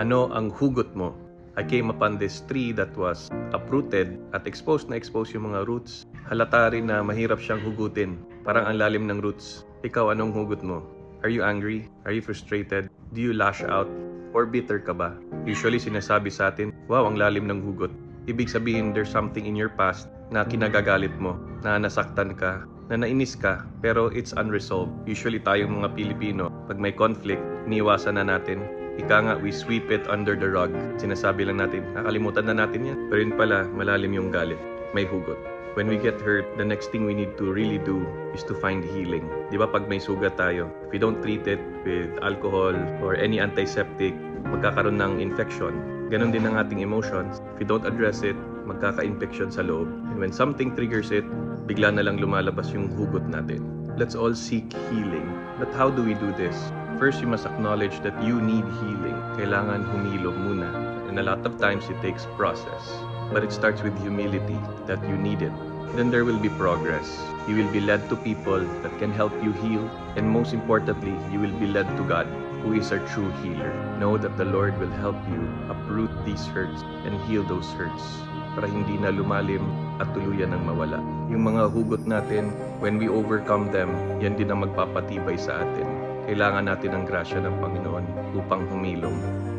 Ano ang hugot mo? I came upon this tree that was uprooted at exposed na exposed yung mga roots. Halata rin na mahirap siyang hugutin. Parang ang lalim ng roots. Ikaw, anong hugot mo? Are you angry? Are you frustrated? Do you lash out? Or bitter ka ba? Usually sinasabi sa atin, wow, ang lalim ng hugot. Ibig sabihin, there's something in your past na kinagagalit mo, na nasaktan ka, na nainis ka, pero it's unresolved. Usually tayong mga Pilipino, pag may conflict, iniiwasan na natin. Ika nga, we sweep it under the rug. Sinasabi lang natin, nakalimutan na natin yan. Pero yun pala, malalim yung galit. May hugot. When we get hurt, the next thing we need to really do is to find healing. Di ba pag may sugat tayo, if we don't treat it with alcohol or any antiseptic, magkakaroon ng infection. Ganon din ang ating emotions. If we don't address it, magkaka-infection sa loob. And when something triggers it, bigla na lang lumalabas yung hugot natin. Let's all seek healing. But how do we do this? First, you must acknowledge that you need healing. Kailangan humilom muna. And a lot of times it takes process. But it starts with humility that you need it. Then there will be progress. You will be led to people that can help you heal. And most importantly, you will be led to God, who is our true healer. Know that the Lord will help you uproot these hurts and heal those hurts para hindi na lumalim at tuluyan ng mawala. Yung mga hugot natin, when we overcome them, yan din ang magpapatibay sa atin. Kailangan natin ng grasya ng Panginoon upang humilom.